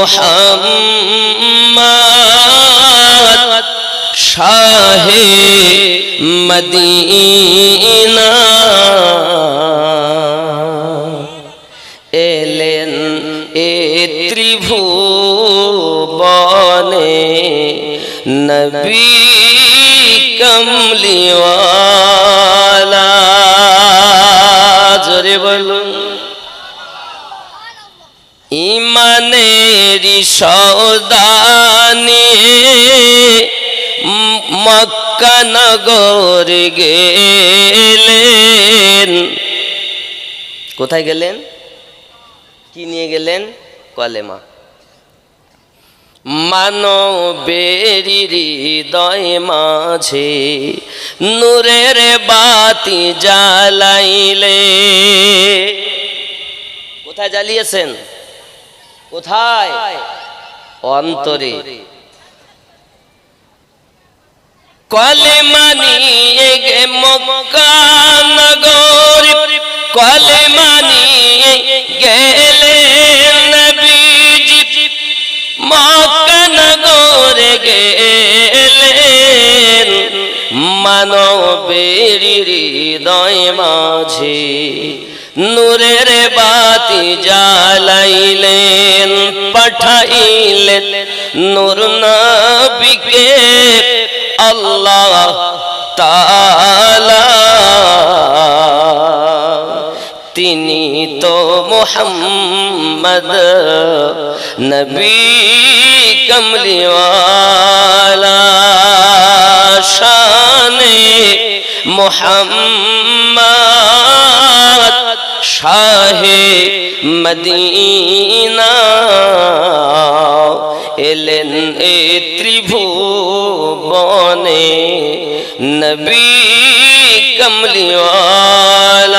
মোহাম্মদ শাহে Medina. এলেন এ ত্রিভুবনে নবী কমলিওয়ালা। জোরে বলুন। ইমানেরি সৌদানি, মক্কা নগর গেলেন। কোথায় গেলেন? কি নিয়ে গেলেন? কলেমা মানবেরি হৃদয় মাঝে নূরের বাতি জ্বালাইলে। কোথায় জ্বালিয়েছেন? কোথায়? অন্তরে। কলেমা নিয়ে গে মক্কা নগর। কলেমা নিয়ে গেলেন নবীজি মক্কা নগরে গেলেন। মানবের হৃদয় মাঝে নূরের বাতি জ্বালাইলেন, পাঠাইলেন নূর নবীকে। আল্লাহ তাআলা তিনি তো মোহাম্মদ নবী কমলিওয়ালা। শানে মোহাম্মদ শাহে মদিনা এলেন এ ত্রিভুবনে নবী কমলিওয়ালা